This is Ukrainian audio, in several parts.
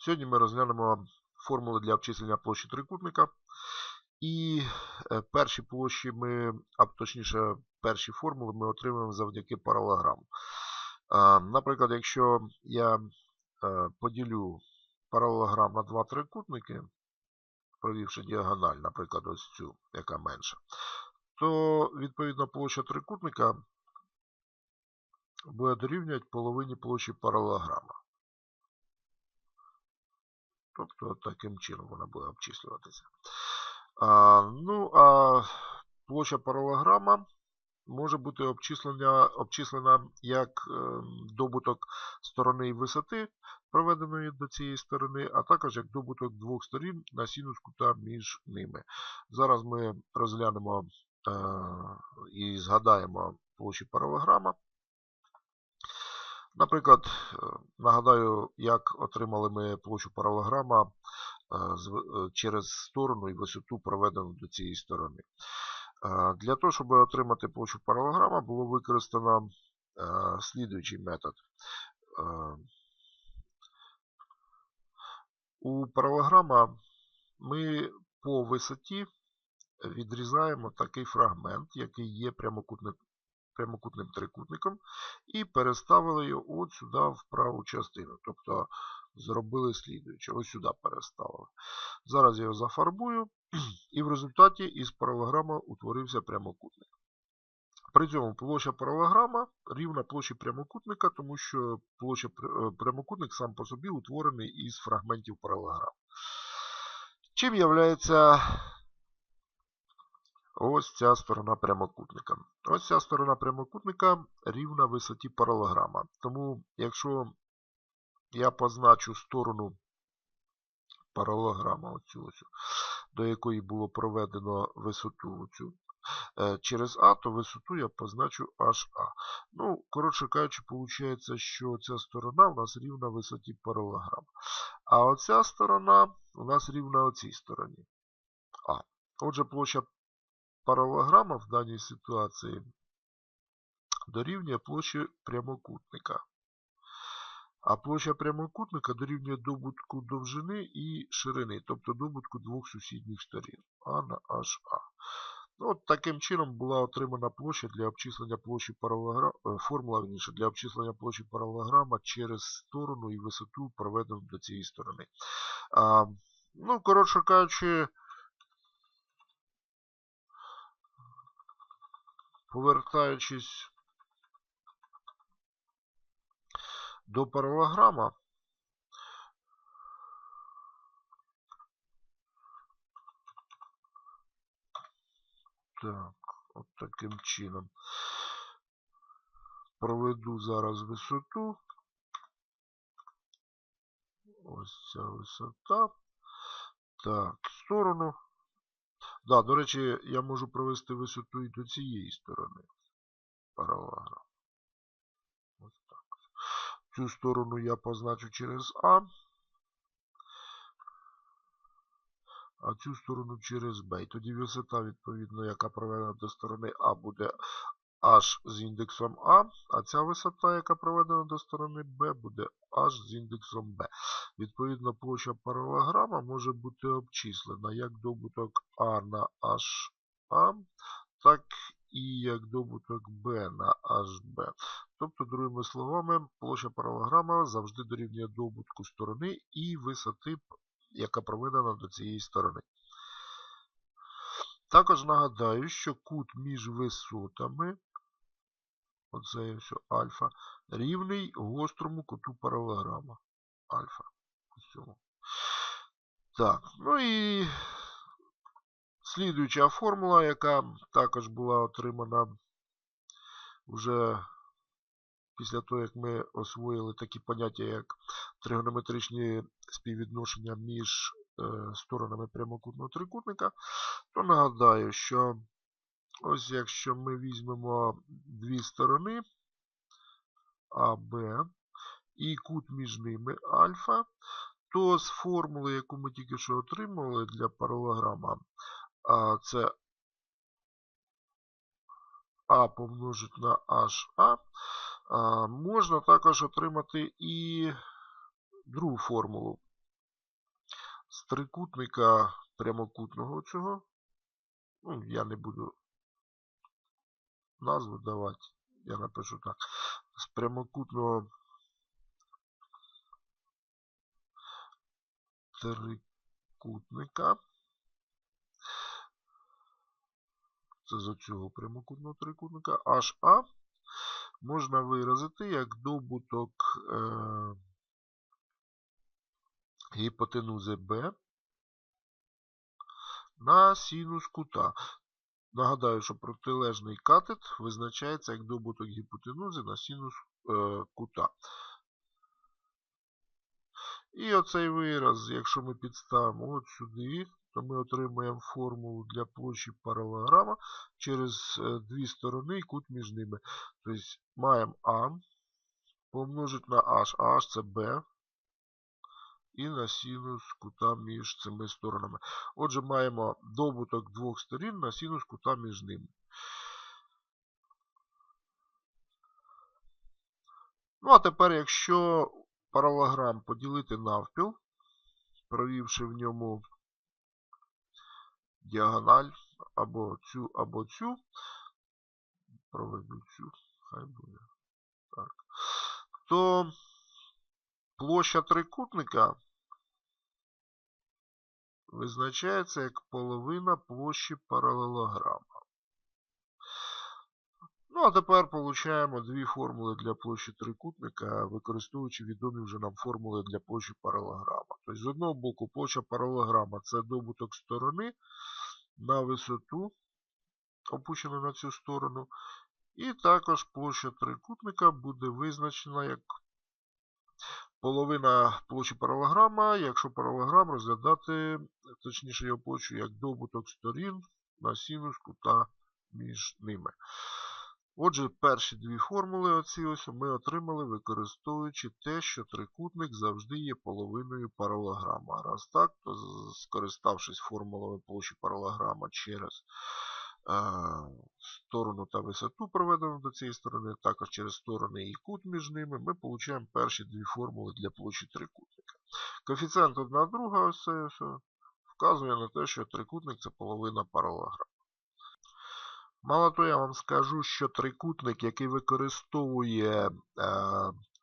Сьогодні ми розглянемо формули для обчислення площі трикутника. І е, перші площі ми, а точніше, перші формули ми отримуємо завдяки паралограму. Наприклад, якщо я е, поділю паралограм на два трикутники, провівши діагональ, наприклад, ось цю, яка менша, то відповідно площа трикутника буде дорівнювати половині площі паралограма. Тобто таким чином вона буде обчислюватися. А, Ну, а площа паралограма може бути обчислена, обчислена як е, добуток сторони і висоти, проведеної до цієї сторони, а також як добуток двох сторін на синус кута між ними. Зараз ми розглянемо е, і згадаємо площі паралограма. Наприклад, е, нагадаю, як отримали ми площу паралограма е, е, через сторону і висоту проведену до цієї сторони. Для того, щоб отримати площу паралограма, було використано слідуючий метод. У паралограма ми по висоті відрізаємо такий фрагмент, який є прямокутним прямокутним трикутником і переставили його от сюди в праву частину. Тобто зробили слідуюче. Ось сюди переставили. Зараз я його зафарбую, і в результаті із паралограма утворився прямокутник. При цьому площа паралограма рівна площі прямокутника, тому що площа е, прямокутник сам по собі утворений із фрагментів паралограма. Чим являється Ось ця сторона прямокутника. Ось ця сторона прямокутника рівна висоті паралограма. Тому, якщо я позначу сторону паралограма, оцю ось, до якої було проведено висоту оцю, е, через А, то висоту я позначу HA. Ну, коротше кажучи, виходить, що ця сторона у нас рівна висоті паралограма. А оця сторона у нас рівна оцій стороні. А. Отже, площа Паралограма в даній ситуації дорівнює площі прямокутника. А площа прямокутника дорівнює добутку довжини і ширини, тобто добутку двох сусідніх сторін А на HA. Ну, от Таким чином була отримана площа для обчислення площі паралограма, е, формула верніше, для обчислення площі паралограма через сторону і висоту, проведену до цієї сторони. А, Ну, коротше кажучи, Повертаючись до паралограма, так, от таким чином проведу зараз висоту. Ось ця висота. Так, сторону. Да, До речі, я можу провести висоту і до цієї сторони паралограм. Ось так. Цю сторону я позначу через А, а цю сторону через Б. І тоді висота, відповідно, яка проведена до сторони А, буде h з індексом А, а ця висота, яка проведена до сторони B, буде h з індексом B. Відповідно, площа паралограма може бути обчислена як добуток А на HA, так і як добуток B на HB. Тобто, другими словами, площа паралограма завжди дорівнює добутку сторони і висоти, яка проведена до цієї сторони. Також нагадаю, що кут між висотами оце все альфа, рівний гострому куту паралограма. Альфа. Так, ну і слідуюча формула, яка також була отримана вже після того, як ми освоїли такі поняття, як тригонометричні співвідношення між е, сторонами прямокутного трикутника, то нагадаю, що Ось якщо ми візьмемо дві сторони А, Б і кут між ними альфа, то з формули, яку ми тільки що отримали для паралограма, це А помножить на HA, можна також отримати і другу формулу. з трикутника прямокутного цього. Ну, я не буду назву давати. Я напишу так. З прямокутного трикутника. Це з оцього прямокутного трикутника HA можна виразити як добуток е, гіпотенузи B на синус кута. Нагадаю, що протилежний катет визначається як добуток гіпотенузи на синус е, кута. І оцей вираз, якщо ми підставимо от сюди, то ми отримаємо формулу для площі паралелограма через е, дві сторони і кут між ними. Тобто маємо А помножити на H, а H це B, і на синус кута між цими сторонами. Отже, маємо добуток двох сторін на синус кута між ними. Ну, а тепер, якщо паралограм поділити навпіл, провівши в ньому діагональ або цю, або цю, проведу цю, хай буде так, то площа трикутника визначається як половина площі паралелограма. Ну, а тепер получаємо дві формули для площі трикутника, використовуючи відомі вже нам формули для площі паралограма. Тобто, з одного боку, площа паралограма це добуток сторони на висоту, опущена на цю сторону. І також площа трикутника буде визначена як половина площі паралограма, якщо паралограм розглядати, точніше його площу, як добуток сторін на синус кута між ними. Отже, перші дві формули оці ось ми отримали, використовуючи те, що трикутник завжди є половиною паралограма. Раз так, то скориставшись формулами площі паралограма через сторону та висоту, проведену до цієї сторони, також через сторони і кут між ними, ми отримуємо перші дві формули для площі трикутника. Коефіцієнт 1 друга ось це вказує на те, що трикутник це половина паралограма. Мало того, я вам скажу, що трикутник, який використовує е,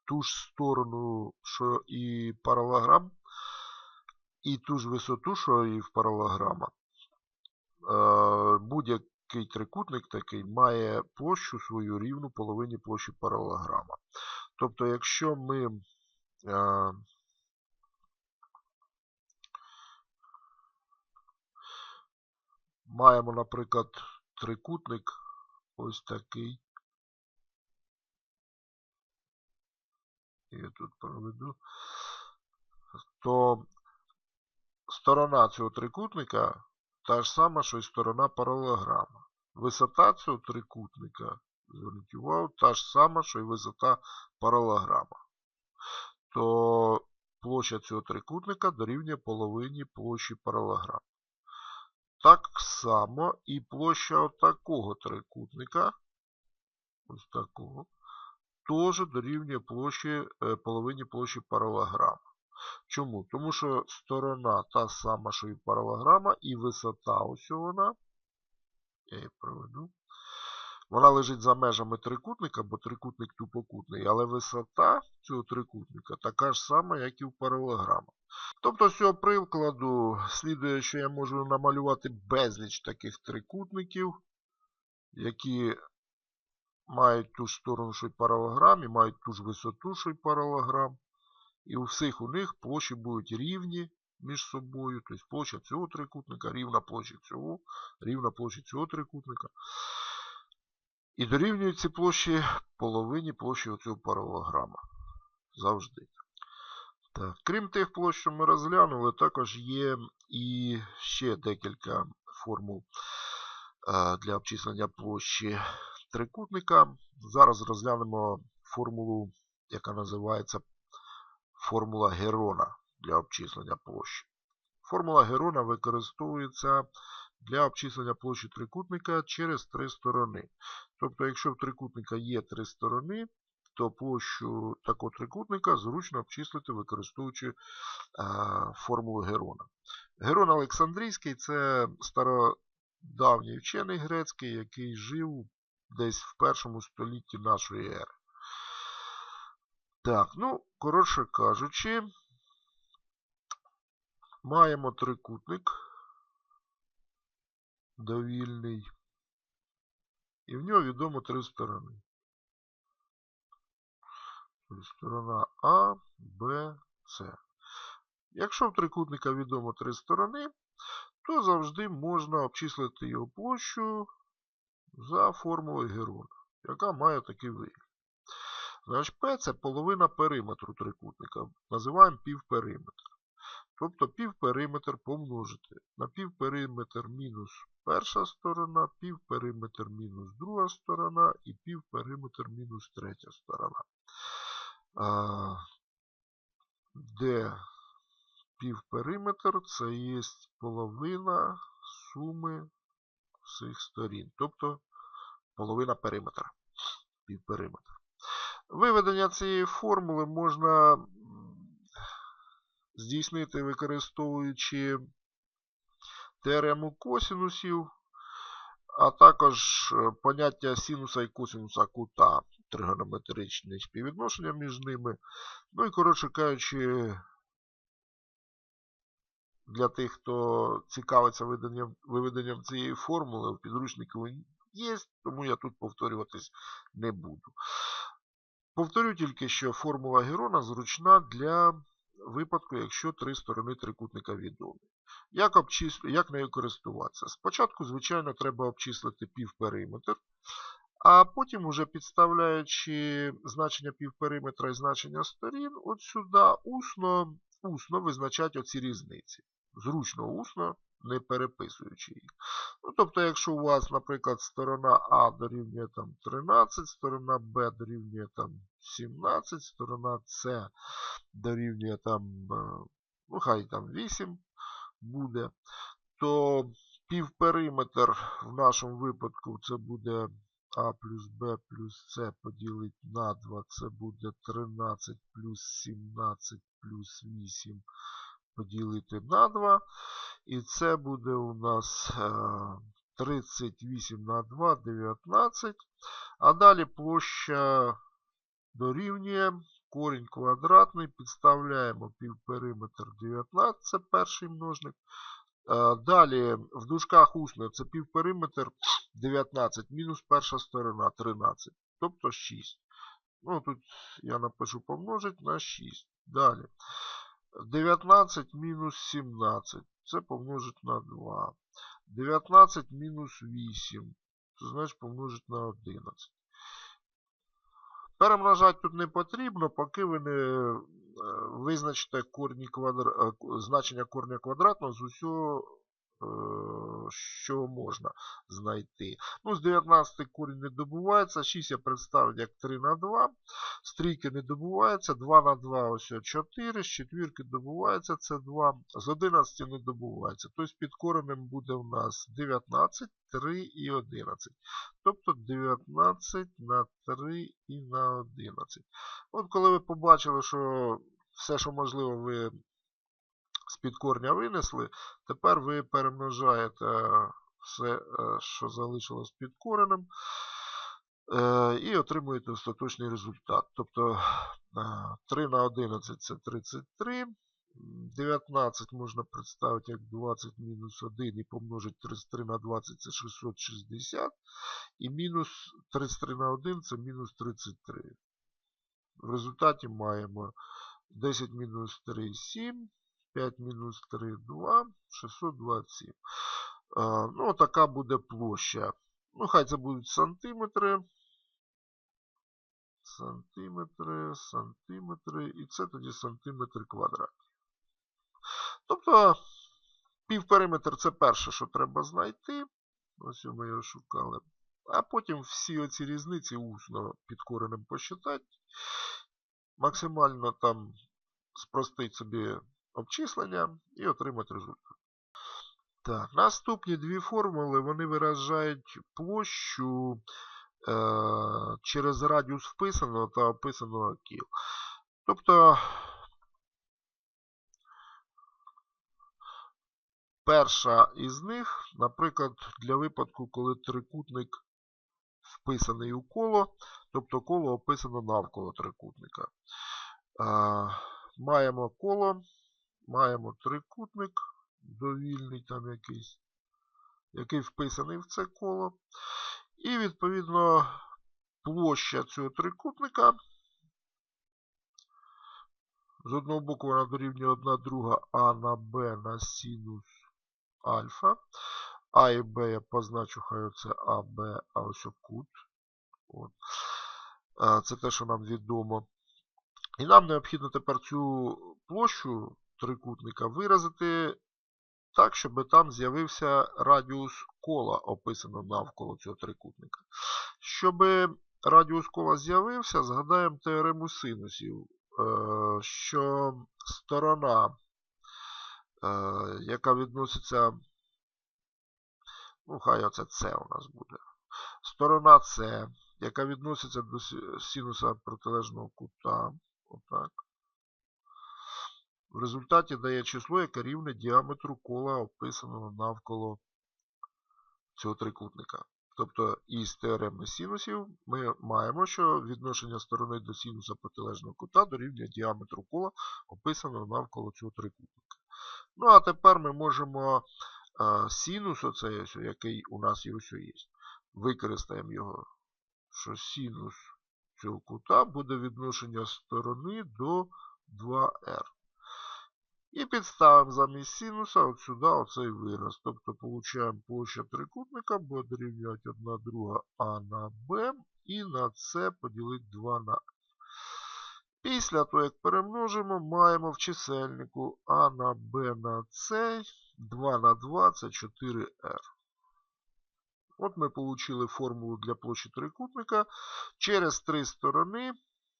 ту ж сторону, що і паралограм, і ту ж висоту, що і в паралограма, е, будь-який трикутник такий має площу свою рівну половині площі паралограма. Тобто, якщо ми е, маємо, наприклад, трикутник ось такий. Я тут проведу. То сторона цього трикутника та ж сама, що й сторона паралограма. Висота цього трикутника, зверніть увагу, та ж сама, що й висота паралограма. То площа цього трикутника дорівнює половині площі паралограма. Так само і площа отакого трикутника, ось такого, теж дорівнює площі, е, половині площі паралограма. Чому? Тому що сторона та сама, що і паралограма, і висота ось вона, я її проведу, вона лежить за межами трикутника, бо трикутник тупокутний, але висота цього трикутника така ж сама, як і в паралограма. Тобто, з цього прикладу слідує, що я можу намалювати безліч таких трикутників, які мають ту ж сторону, що й паралограм, і мають ту ж висоту, що й паралограм. І у всіх у них площі будуть рівні між собою. Тобто площа цього трикутника, рівна площа цього, рівна площа цього трикутника. І дорівнюють ці площі половині площі оцього паралограма. Завжди. Так. Крім тих площ, що ми розглянули, також є і ще декілька формул е, для обчислення площі трикутника. Зараз розглянемо формулу, яка називається формула Герона для обчислення площі. Формула Герона використовується для обчислення площі трикутника через три сторони. Тобто, якщо в трикутника є три сторони, то площу такого трикутника зручно обчислити, використовуючи формулу Герона. Герон Олександрійський це стародавній вчений грецький, який жив десь в першому столітті нашої ери. Так, ну, коротше кажучи, маємо трикутник довільний. І в нього відомо три сторони. Сторона А, Б, С. Якщо в трикутника відомо три сторони, то завжди можна обчислити його площу за формулою Герона, яка має такий вигляд. Значить, P це половина периметру трикутника. Називаємо півпериметр. Тобто півпериметр помножити на півпериметр мінус перша сторона, півпериметр мінус друга сторона і півпериметр мінус третя сторона. А, де півпериметр це є половина суми всіх сторін. Тобто половина периметра. Півпериметр. Виведення цієї формули можна здійснити, використовуючи теорему косінусів, а також е, поняття синуса і косинуса кута, тригонометричне співвідношення між ними. Ну і, коротше кажучи, для тих, хто цікавиться виведенням, виведенням цієї формули, в підручнику є, тому я тут повторюватись не буду. Повторю тільки, що формула Герона зручна для випадку, якщо три сторони трикутника відомі. Як обчислю, як нею користуватися? Спочатку, звичайно, треба обчислити півпериметр, а потім, уже підставляючи значення півпериметра і значення сторін, от сюди усно, усно визначати оці різниці. Зручно усно не переписуючи їх. Ну, Тобто, якщо у вас, наприклад, сторона А дорівнює там 13, сторона Б дорівнює там 17, сторона С дорівнює там, е, ну хай там 8 буде, то півпериметр в нашому випадку це буде А плюс Б плюс С поділити на 2, це буде 13 плюс 17 плюс 8 поділити на 2. І це буде у нас 38 е, на 2, 19. А далі площа дорівнює корінь квадратний. Підставляємо півпериметр 19, це перший множник. Е, далі в дужках усно це півпериметр 19, мінус перша сторона 13, тобто 6. Ну, Тут я напишу помножить на 6. Далі. 19 мінус 17. Це помножить на 2. 19 мінус 8. Це значить помножить на 11. Перемножати тут не потрібно, поки ви не е, визначите корні квадр... Е, значення корня квадратного з усього що можна знайти. Ну, З 19 корінь не добувається. 6 я представив як 3 на 2. З трійки не добувається. 2 на 2 ось 4. З четвірки добувається це 2. З 11 не добувається. Тобто під коренем буде у нас 19, 3 і 11. Тобто 19 на 3 і на 11. От коли ви побачили, що все, що можливо, ви з-під корня винесли. Тепер ви перемножаєте все, е, що залишилось під коренем, е, і отримуєте остаточний результат. Тобто 3 е, на 11 це 33. 19 можна представити як 20 мінус 1 і помножити 33 на 20 це 660. І мінус 33 на 1 це мінус 33. В результаті маємо 10 мінус 3 7. 5 мінус 3, 2, 627. А, ну, така буде площа. Ну, хай це будуть сантиметри. Сантиметри, сантиметри. І це тоді сантиметри квадрат. Тобто, півпериметр це перше, що треба знайти. Ось ми його шукали. А потім всі оці різниці усно під коренем посчитати. Максимально там спростить собі обчислення і отримати результат. Так, Наступні дві формули вони виражають площу е, через радіус вписаного та описаного кіл. Тобто перша із них, наприклад, для випадку, коли трикутник вписаний у коло, тобто коло описано навколо трикутника. А, Маємо коло, маємо трикутник, довільний там якийсь, який вписаний в це коло. І, відповідно, площа цього трикутника. З одного боку вона дорівнює 1 друга А на Б на синус альфа. А і Б я позначу, хай це А, Б, а ось кут. От. Це те, що нам відомо. І нам необхідно тепер цю площу трикутника виразити так, щоб там з'явився радіус кола, описано навколо цього трикутника. Щоб радіус кола з'явився, згадаємо теорему синусів, е, що сторона, е, яка відноситься, ну, хай оце С у нас буде. Сторона С, яка відноситься до синуса протилежного кута. Отак. В результаті дає число, яке рівне діаметру кола, описаного навколо цього трикутника. Тобто із теореми синусів ми маємо, що відношення сторони до синуса протилежного кута дорівнює діаметру кола, описаного навколо цього трикутника. Ну, а тепер ми можемо синус, оцей, який у нас і ось є, використаємо його, що синус цього кута буде відношення сторони до 2r. І підставимо замість синуса от сюди оцей вираз. Тобто получаємо площа трикутника, буде дорівнювати 1 друга А на Б і на С поділити 2 на Після того, як перемножимо, маємо в чисельнику А на Б на С 2 на 2 це 4R. От ми отримали формулу для площі трикутника через три сторони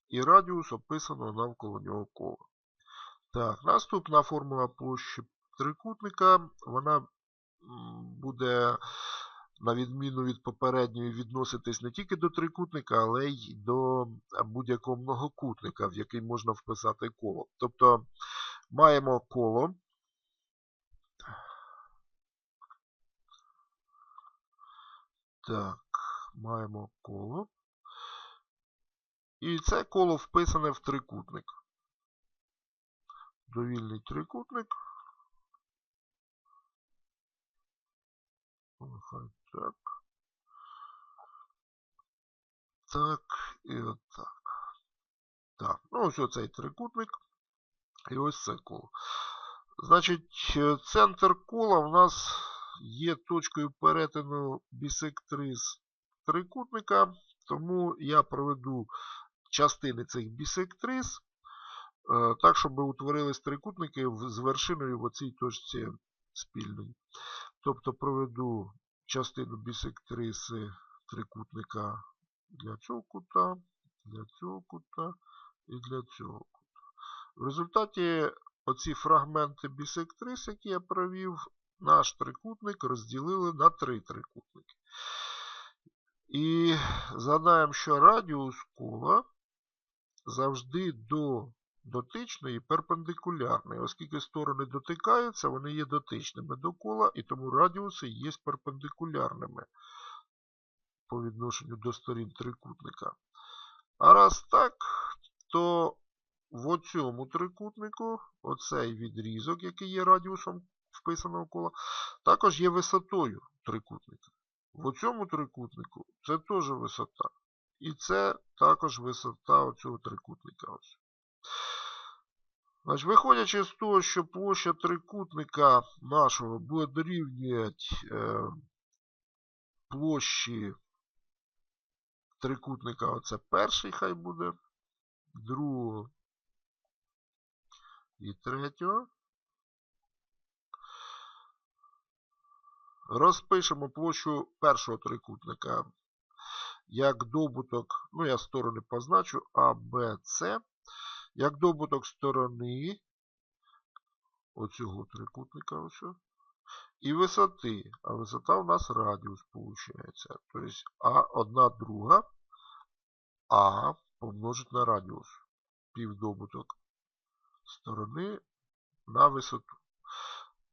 і радіус описаного навколо нього кола. Так, наступна формула площі трикутника, вона буде, на відміну від попередньої, відноситись не тільки до трикутника, але й до будь-якого многокутника, в який можна вписати коло. Тобто маємо коло. Так, маємо коло. І це коло вписане в трикутник довільний трикутник. Нехай так. Так, і отак. Так, ну ось оцей трикутник. І ось це коло. Значить, центр кола у нас є точкою перетину бісектриз трикутника, тому я проведу частини цих бісектриз Е, так, щоб утворились трикутники з вершиною в оцій точці спільної. Тобто проведу частину бісектриси трикутника для цього кута, для цього кута і для цього кута. В результаті оці фрагменти бісектрис, які я провів, наш трикутник розділили на три трикутники. І згадаємо, що радіус кола завжди до дотичної перпендикулярної. Оскільки сторони дотикаються, вони є дотичними до кола, і тому радіуси є перпендикулярними по відношенню до сторін трикутника. А раз так, то в цьому трикутнику оцей відрізок, який є радіусом вписаного кола, також є висотою трикутника. В цьому трикутнику це теж висота. І це також висота оцього трикутника. Ось. Значить, Виходячи з того, що площа трикутника нашого буде дорівнювати е, площі трикутника, оце перший хай буде, другого і третього. Розпишемо площу першого трикутника як добуток, ну я сторони позначу А, Б, С як добуток сторони оцього трикутника ось, і висоти. А висота у нас радіус виходить. Тобто А одна друга А помножить на радіус. Півдобуток сторони на висоту.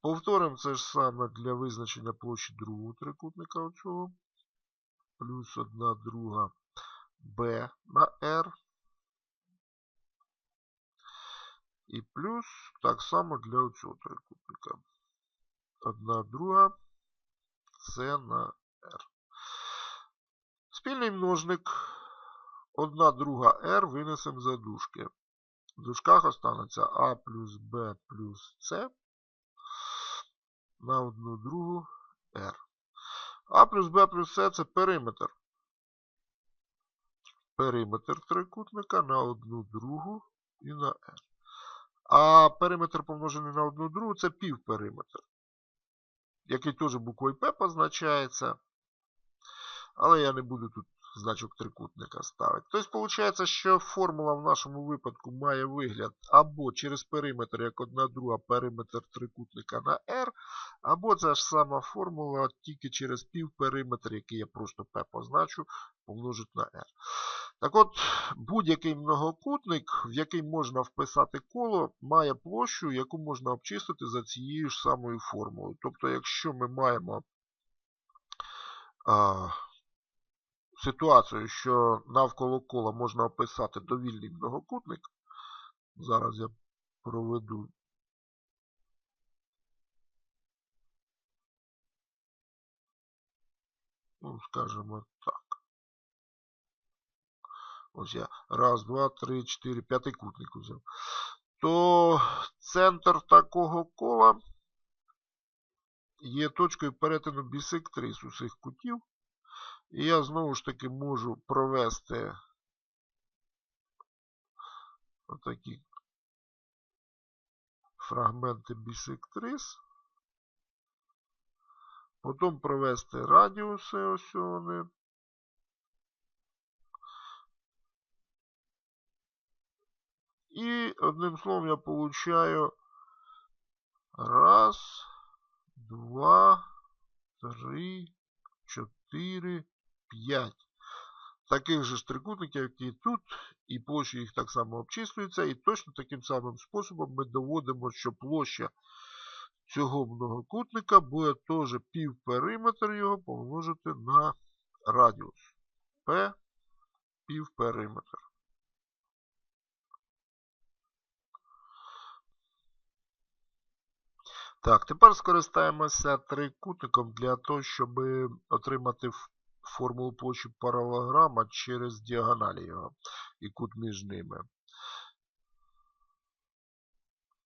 Повторимо це ж саме для визначення площі другого трикутника оцього. Плюс одна друга b на r. І плюс так само для цього трикутника. Одна друга c на r. Спільний множник. Одна друга r винесемо за дужки. В дужках останеться a плюс b плюс c на одну другу r. А плюс b плюс c це периметр. Периметр трикутника на одну другу і на r. А периметр помножений на одну другу це півпериметр, який теж буквою П позначається. Але я не буду тут значок трикутника ставити. Тобто, виходить, що формула в нашому випадку має вигляд або через периметр, як одна друга периметр трикутника на R, або ця ж сама формула тільки через півпериметр, який я просто P позначу, помножить на R. Так от, будь-який многокутник, в який можна вписати коло, має площу, яку можна обчистити за цією ж самою формулою. Тобто, якщо ми маємо ситуацію, що навколо кола можна описати довільний многокутник, зараз я проведу. Ну, скажімо так. Ось я раз, два, три, чотири, п'ятикутник взяв. То центр такого кола є точкою перетину бісектрис усіх кутів. І я знову ж таки можу провести отакі фрагменти бісектрис. Потім провести радіуси ось вони. І одним словом я получаю раз, два, три, чотири, п'ять. Таких же трикутників, які тут, і площа їх так само обчислюється. І точно таким самим способом ми доводимо, що площа цього многокутника буде теж півпериметр його помножити на радіус. P півпериметр. Так, тепер скористаємося трикутником для того, щоб отримати формулу площі паралограма через діагоналі його і кут між ними.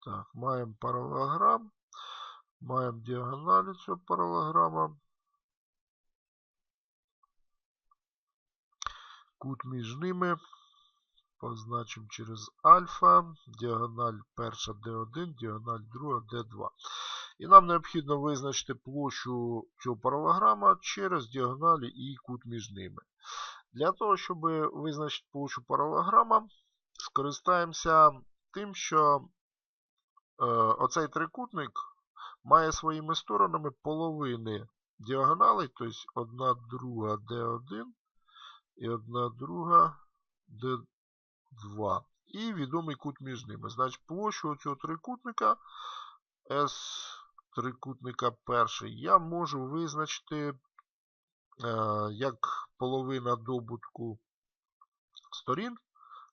Так, маємо паралограм, маємо діагоналі цього паралограма. Кут між ними позначимо через альфа, діагональ перша D1, діагональ друга D2. І нам необхідно визначити площу цього паралограма через діагоналі і кут між ними. Для того, щоб визначити площу паралограма, скористаємося тим, що е, оцей трикутник має своїми сторонами половини діагоналей, тобто 1 друга D1 і 1 друга D2. І відомий кут між ними. Значить, площу цього трикутника S трикутника перший я можу визначити е, як половина добутку сторін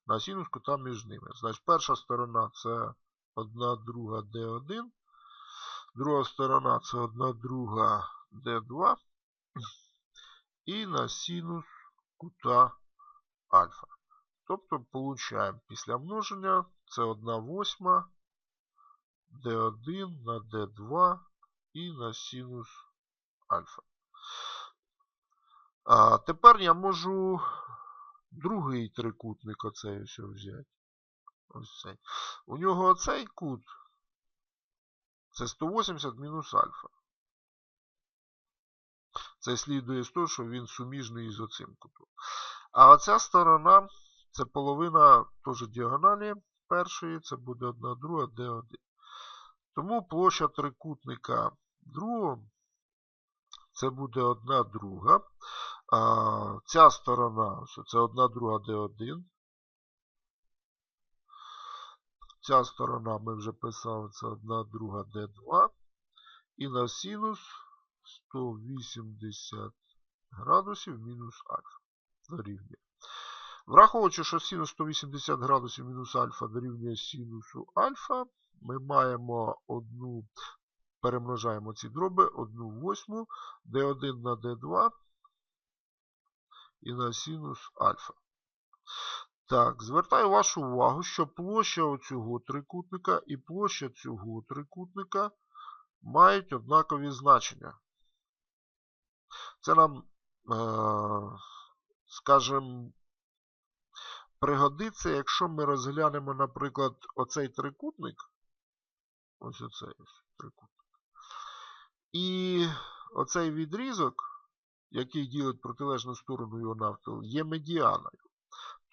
на синус кута між ними. Значить, перша сторона це 1 друга D1, друга сторона це 1 друга D2 і на синус кута альфа. Тобто, получаємо після множення це 1 восьма d1 на d2 і на синус альфа. А Тепер я можу другий трикутник оцей ось взяти. Ось цей. У нього оцей кут це 180 мінус альфа. Це слідує з того, що він суміжний із оцим кутом. А оця сторона це половина теж діагоналі першої, це буде 1 друга, d1. Тому площа трикутника другого. Це буде одна друга. А, Ця сторона, ось це одна друга d1. Ця сторона ми вже писали, це одна друга d2. І на синус 180 градусів мінус альфа дорівнює. Враховуючи, що синус 180 градусів мінус альфа дорівнює синусу альфа, ми маємо одну, перемножаємо ці дроби, одну восьму, d1 на d2 і на синус альфа. Так, звертаю вашу увагу, що площа оцього трикутника і площа цього трикутника мають однакові значення. Це нам, е, скажімо, пригодиться, якщо ми розглянемо, наприклад, оцей трикутник. Ось оцей ось трикутник. І оцей відрізок, який ділить протилежну сторону його навпіл, є медіаною.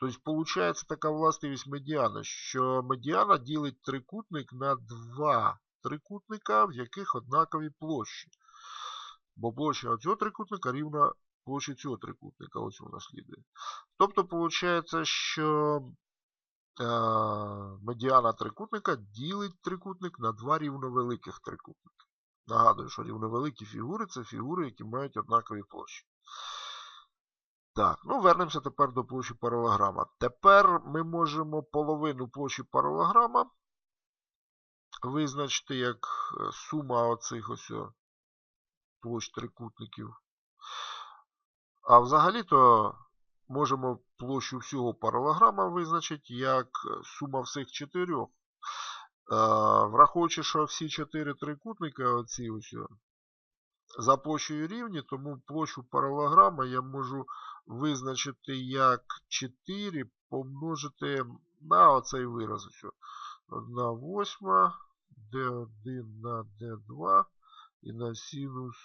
Тобто, виходить така властивість медіана, що медіана ділить трикутник на два трикутника, в яких однакові площі. Бо площа цього трикутника рівна площі цього трикутника. Ось вона слідує. Тобто, виходить, що е, медіана трикутника ділить трикутник на два рівновеликих трикутники. Нагадую, що рівновеликі фігури це фігури, які мають однакові площі. Так, ну вернемося тепер до площі паралограма. Тепер ми можемо половину площі паралограма визначити як е, сума оцих ось площ трикутників. А взагалі-то можемо площу всього паралограма визначити як сума всіх чотирьох. Е, враховуючи, що всі чотири трикутника оці ось за площею рівні, тому площу паралограма я можу визначити як 4 помножити на оцей вираз. 1 восьма, d1 на d2 і на синус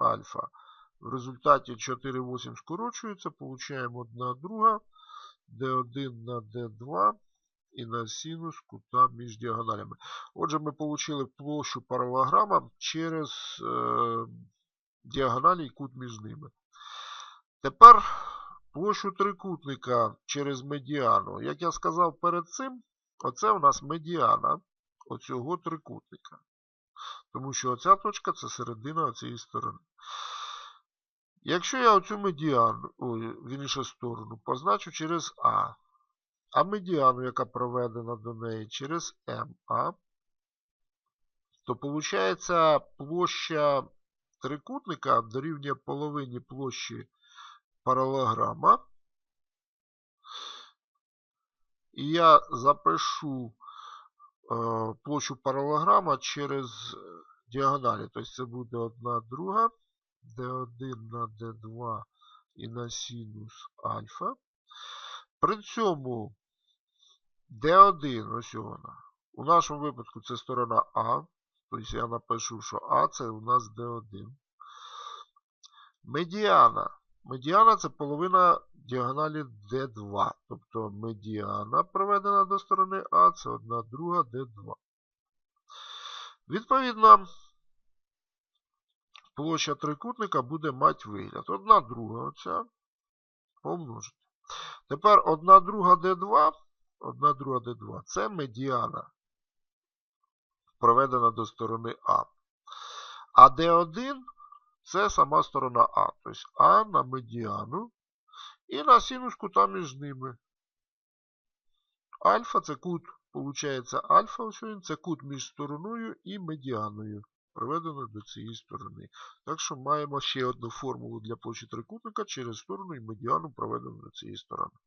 альфа. В результаті 4 8 скорочується, получаємо 1 друга, d1 на d2 і на синус кута між діагоналями. Отже, ми отримали площу паралограма через е, діагоналі і кут між ними. Тепер площу трикутника через медіану. Як я сказав перед цим, оце у нас медіана оцього трикутника. Тому що оця точка це середина цієї сторони. Якщо я оцю медіану, ой, в іншу сторону, позначу через А, а медіану, яка проведена до неї через МА, то виходить площа трикутника дорівнює половині площі паралограма. І я запишу е, площу паралограма через діагоналі. Тобто це буде 1 друга, d1 на d2 і на синус альфа. При цьому d1, ось вона. У нашому випадку це сторона А. Тобто я напишу, що А це у нас d1. Медіана. Медіана це половина діагоналі d2. Тобто медіана проведена до сторони А, це 1 друга d2. Відповідно, площа трикутника буде мати вигляд. 1 друга оця помножити. Тепер 1 друга d2, 1 друга d2 це медіана проведена до сторони А. А D1 це сама сторона А. Тобто А на медіану і на синус кута між ними. Альфа це кут, виходить, альфа це кут між стороною і медіаною, проведено до цієї сторони. Так що маємо ще одну формулу для площі трикутника через сторону і медіану проведену до цієї сторони.